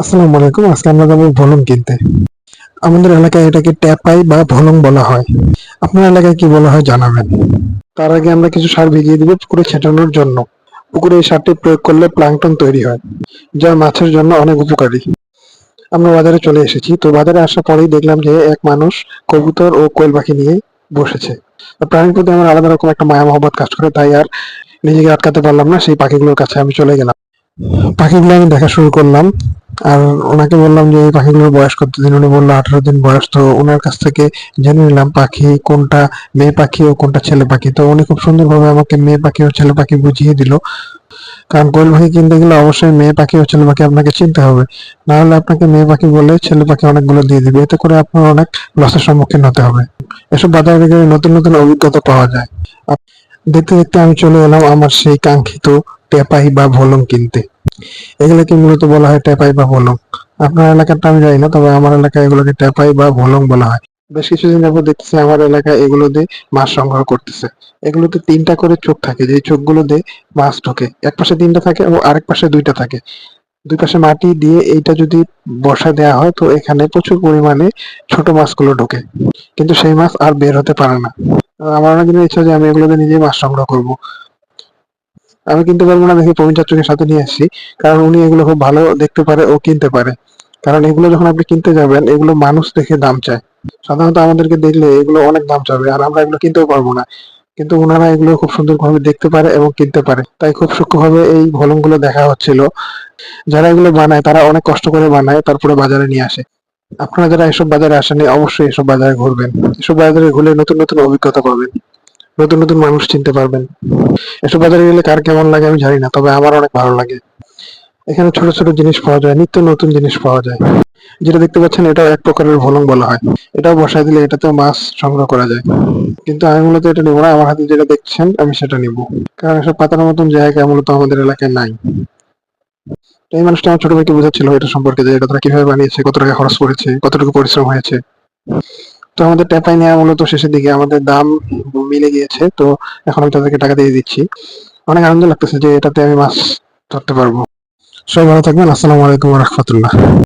আসসালামু আলাইকুম, আজকে আমরা যাব ভলং কিনতে। আমাদের এলাকায় এটাকে ট্যাপাই বা ভলং বলা হয়। আপনার এলাকায় কি বলা হয় জানাবেন। তার আগে আমরা কিছু সার ভিজিয়ে দিব পুকুরে ছেটানোর জন্য। পুকুরে এই সারটি প্রয়োগ করলে প্লাঙ্কটন তৈরি হয়, যা মাছের জন্য অনেক উপকারী। আমরা বাজারে চলে এসেছি, তো বাজারে আসার পরেই দেখলাম যে এক মানুষ কবুতর ও কোয়েল পাখি নিয়ে বসেছে। প্রাণীর প্রতি আমার আলাদা রকম একটা মায়া মহব্বত কাজ করে, তাই আর নিজেকে আটকাতে পারলাম না, সেই পাখিগুলোর কাছে আমি চলে গেলাম। পাখিগুলো আমি দেখা শুরু করলাম। আর ওনাকে বললাম যে, এই পাখিগুলোর বয়স কত দিন উনি বলল, আঠারো দিন বয়স। তো ওনার কাছ থেকে জেনে নিলাম, পাখি কোনটা মেয়ে পাখি ও কোনটা ছেলে পাখি। তো উনি খুব সুন্দরভাবে আমাকে মেয়ে পাখি ও ছেলে পাখি বুঝিয়ে দিল। কারণ কোয়েল পাখি কিনতে গেলে অবশ্যই মেয়ে পাখি ও ছেলে পাখি আপনাকে চিনতে হবে। না হলে আপনাকে মেয়ে পাখি বলে ছেলে পাখি অনেকগুলো দিয়ে দিবে। এতে করে আপনার অনেক লসের সম্মুখীন হতে হবে। এসব বাজারে গেলে নতুন নতুন অভিজ্ঞতা পাওয়া যায়। দেখতে দেখতে আমি চলে এলাম আমার সেই কাঙ্ক্ষিত টেপাই বা ভলং কিনতে। এগুলোকে মূলত বলা হয় টেপাই বা ভলং। আপনার এলাকাটা আমি জানি না, তবে আমার এলাকায় এগুলোকে টেপাই বা ভলং বলা হয়। বেশ কিছুদিন যাবত দেখতেছি আমার এলাকায় এগুলো দিয়ে মাছ সংগ্রহ করতেছে। এগুলোতে তিনটা করে চোখ থাকে যে চোখগুলো দিয়ে মাছ ঢোকে। এক পাশে তিনটা থাকে এবং আরেক পাশে দুইটা থাকে। দুই পাশে মাটি দিয়ে এইটা যদি বসা দেওয়া হয়, তো এখানে প্রচুর পরিমাণে ছোট মাছগুলো ঢোকে। কিন্তু সেই মাছ আর বের হতে পারে না। আমার অনেকদিনের ইচ্ছা যে আমি এগুলোতে দিয়ে নিজেই মাছ সংগ্রহ করব। আমি কিনতে পারব না দেখে প্রবীণ চাচুকে সাথে নিয়ে আসছি কারণ উনি এগুলো খুব ভালো দেখতে পারে ও কিনতে পারে। কারণ এগুলো যখন আপনি কিনতে যাবেন, এগুলো মানুষ দেখে দাম চায়। সাধারণত আমাদেরকে দেখলে এগুলো অনেক দাম চাবে, আর আমরা এগুলো কিনতেও পারব না। কিন্তু ওনারা এগুলো খুব সুন্দরভাবে দেখতে পারে এবং কিনতে পারে। তাই খুব সূক্ষ্মভাবে এই ভলংগুলো দেখা হচ্ছিল। যারা এগুলো বানায়, তারা অনেক কষ্ট করে বানায়, তারপরে বাজারে নিয়ে আসে। আপনারা যারা এসব বাজারে আসেনি অবশ্যই এসব বাজারে ঘুরবেন। এসব বাজারে ঘুরে নতুন নতুন অভিজ্ঞতা পাবেন। নতুন নতুন মানুষ চিনতে পারবেন। এসব বাজারে গেলে কার কেমন লাগে আমি জানি না, তবে আমার অনেক ভালো লাগে। এখানে ছোট ছোট জিনিস পাওয়া যায়, নিত্য নতুন জিনিস পাওয়া যায়। যেটা দেখতে পাচ্ছেন, এটাও এক প্রকারের ভলং বলা হয়। এটাও বসায় দিলে এটাতেও মাছ সংগ্রহ করা যায়। কিন্তু আমি মূলত এটা নিবো না, আমার হাতে যেটা দেখছেন, আমি সেটা নিব। কারণ এসব পাতার মতন জায়গা মূলত আমাদের এলাকায় নাই। এই মানুষটা আমার ছোট ভাইকে বোঝাচ্ছিল এটা সম্পর্কে যে এটা তারা কীভাবে বানিয়েছে, কত টাকা খরচ করেছে, কতটুকু পরিশ্রম হয়েছে। তো আমাদের ট্যাপাই নেওয়া মূলত শেষের দিকে আমাদের দাম মিলে গিয়েছে, তো এখন আমি তাদেরকে টাকা দিয়ে দিচ্ছি। অনেক আনন্দ লাগতেছে যে এটাতে আমি মাছ ধরতে পারব। সবাই ভালো থাকবেন, আসসালামু আলাইকুম রহমতুল্লাহ।